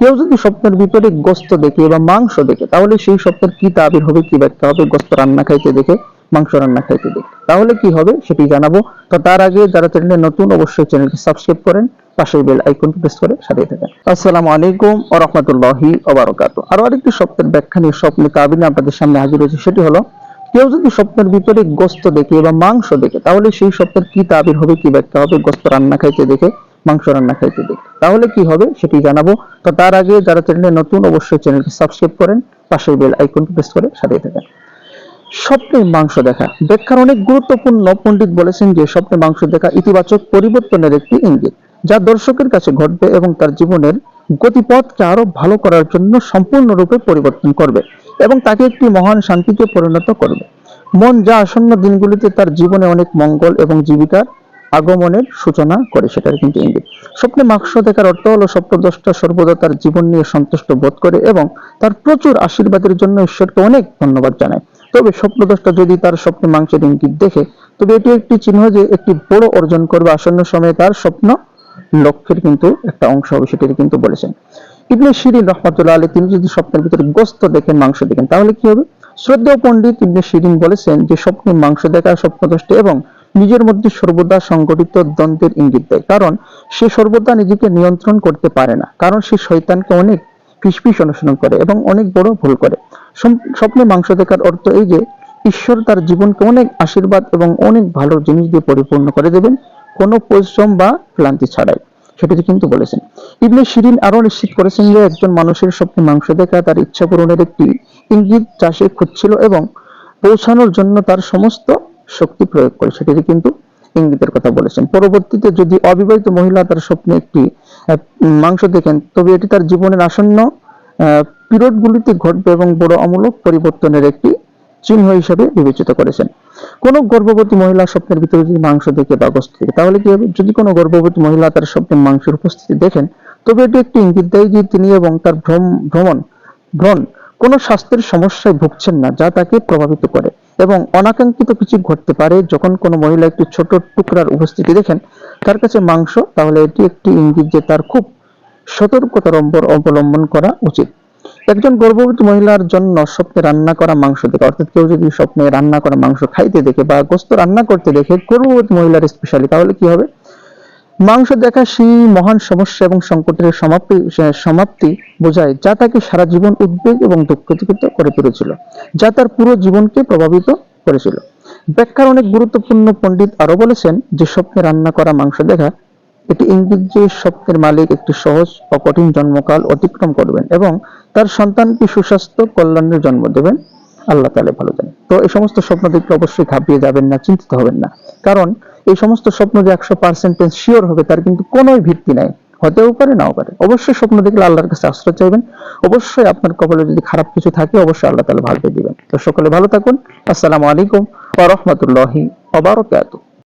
কেউ যদি স্বপ্নের ভিতরে গোস্ত দেখে বা মাংস দেখে, তাহলে সেই স্বপ্নের কি তাবির হবে, কি ব্যাখ্যা হবে? গোস্ত রান্না খাইতে দেখে, মাংস রান্না খাইতে দেখে। তাহলে কি হবে? সেটি জানাব। তো তার আগে যারা চ্যানেলে নতুন, অবশ্যই চ্যানেলটি সাবস্ক্রাইব করেন, পাশের বেল আইকনটি প্রেস করে সাথে থাকেন। আসসালামু আলাইকুম ওয়া রাহমাতুল্লাহি ওয়া বারাকাতুহু আরও আরেকটি স্বপ্নের ব্যাখ্যা নিয়ে স্বপ্নে তাবির আপনাদের সামনে হাজির হয়েছে, সেটি হলো, কেউ যদি স্বপ্নের ভিতরে গোস্ত দেখে বা মাংস দেখে, তাহলে সেই স্বপ্নের কি তাবির হবে, কি ব্যাখ্যা হবে? গোস্ত রান্না খাইতে দেখে মাংস রান্না খাইতে দেখে তাহলে কি হবে সেটি জানাব। তো তার আগে যারা চ্যানেলে নতুন, অবশ্যই চ্যানেলটি সাবস্ক্রাইব করেন, পাশের বেল আইকনটি প্রেস করে সাথে থাকেন। স্বপ্নে মাংস দেখা। ব্যাখ্যার অনেক গুরুত্বপূর্ণ পণ্ডিত বলেছেন যে স্বপ্নে মাংস দেখা ইতিবাচক পরিবর্তনের একটি ইঙ্গিত, যা দর্শকের কাছে ঘটবে এবং তার জীবনের গতিপথকে আরও ভালো করার জন্য সম্পূর্ণরূপে পরিবর্তন করবে এবং তাকে একটি মহান শান্তিতে পরিণত করবে। মন যা আসন্ন দিনগুলিতে তার জীবনে অনেক মঙ্গল এবং জীবিকার আগমনের সূচনা করে, সেটার কিন্তু ইঙ্গিত। স্বপ্নে মাংস দেখার অর্থ হলো স্বপ্নদ্রষ্টা সর্বদা তার জীবন নিয়ে সন্তুষ্ট বোধ করে এবং তার প্রচুর আশীর্বাদের জন্য ঈশ্বরকে অনেক ধন্যবাদ জানায়। তবে স্বপ্নদ্রষ্টা যদি তার স্বপ্নে মাংসের ইঙ্গিত দেখে, তবে এটি একটি চিহ্ন যে একটি বড় অর্জন করবে আসন্ন সময়ে তার স্বপ্ন লক্ষ্যের কিন্তু একটা অংশ হবে সেটি কিন্তু বলেছেন। ইবনে শিরিন রহমতুল্লাহ আলী তিনি যদি স্বপ্নের ভিতরে গোস্ত দেখেন, মাংস দেখেন, তাহলে কি হবে? শ্রদ্ধেয় পণ্ডিত ইবনে শিরিন বলেছেন যে, স্বপ্নে মাংস দেখা স্বপ্নদ্রষ্টা এবং নিজের মধ্যে সর্বদা সংগঠিত দ্বন্দ্বের ইঙ্গিত দেয়। কারণ সে সর্বদা নিজেকে নিয়ন্ত্রণ করতে পারে না। কারণ সে শয়তানকে অনেক ফিসফিস অনুসরণ করে এবং অনেক বড় ভুল করে। স্বপ্নে মাংস দেখার অর্থ এই যে, ঈশ্বর তার জীবনকে অনেক আশীর্বাদ এবং অনেক ভালো জিনিস দিয়ে পরিপূর্ণ করে দেবেন, কোনো পরিশ্রম বা ক্লান্তি ছাড়াই। সেটি কিন্তু বলেছেন। ইবনে শিরিন আরও নিশ্চিত করেছেন যে, একজন মানুষের স্বপ্নে মাংস দেখা তার ইচ্ছা পূরণের একটি ইঙ্গিত সে খুঁজছিল এবং পৌঁছানোর জন্য তার সমস্ত শক্তি প্রয়োগ করে, সেটি কিন্তু ইঙ্গিতের কথা বলেছেন। পরবর্তীতে যদি অবিবাহিত মহিলা তার স্বপ্নে একটি মাংস দেখেন, তবে এটি তার জীবনের আসন্ন পিরিয়ড গুলিতে ঘটবে এবং বড় অমূলক পরিবর্তনের একটি চিহ্ন হিসাবে বিবেচিত করেছেন। কোন গর্ভবতী মহিলা স্বপ্নের ভিতরে যদি মাংস দেখে বা গোস্ত দেখে, তাহলে কি হবে? যদি কোনো গর্ভবতী মহিলা তার স্বপ্নে মাংসের উপস্থিতি দেখেন, তবে এটি একটি ইঙ্গিত দেয় যে তিনি এবং তার ভ্রম- ভ্রমণ, ভ্রণ কোনো স্বাস্থ্যের সমস্যায় ভুগছেন না, যা তাকে প্রভাবিত করে। এবং অনাকাঙ্ক্ষিত কিছু ঘটতে পারে, যখন কোনো মহিলা একটি ছোট টুকরার উপস্থিতি দেখেন, তার কাছে মাংস, তাহলে এটি একটি ইঙ্গিত যে তার খুব সতর্কতার অবলম্বন করা উচিত। একজন গর্ভবতী মহিলার জন্য স্বপ্নে রান্না করা মাংস দেখে, অর্থাৎ কেউ যদি স্বপ্নে রান্না করা মাংস খাইতে দেখে বা গোস্ত রান্না করতে দেখে গর্ভবতী মহিলার স্পেশালি, তাহলে কি হবে? মাংস দেখা সেই মহান সমস্যা এবং সংকটের সমাপ্তি সমাপ্তি বোঝায় যা তাকে সারা জীবন উদ্বেগ এবং দুঃখিত করে তুলেছিল, যা তার পুরো জীবনকে প্রভাবিত করেছিল। ব্যাখ্যার অনেক গুরুত্বপূর্ণ পণ্ডিত আরও বলেছেন যে স্বপ্নে রান্না করা মাংস দেখা এটি ইঙ্গিত যে স্বপ্নের মালিক একটি সহজ ও কঠিন জন্মকাল অতিক্রম করবেন এবং তার সন্তানকে সুস্বাস্থ্য, কল্যাণের জন্ম দেবেন। আল্লাহ তালে ভালো জানেন। তো এই সমস্ত স্বপ্ন দেখলে অবশ্যই ঘাবড়িয়ে যাবেন না, চিন্তিত হবেন না। কারণ এই সমস্ত স্বপ্ন যে একশো পার্সেন্টেজ শিওর হবে, তার কিন্তু কোনো ভিত্তি নাই। হতেও পারে, নাও পারে। অবশ্যই স্বপ্ন দেখলে আল্লাহর কাছে আশ্রয় চাইবেন। অবশ্যই আপনার কপালে যদি খারাপ কিছু থাকে, অবশ্যই আল্লাহ তাহলে ভালো দিবেন। তো সকলে ভালো থাকুন। আসসালামু আলাইকুম ওয়া রাহমাতুল্লাহি ওয়া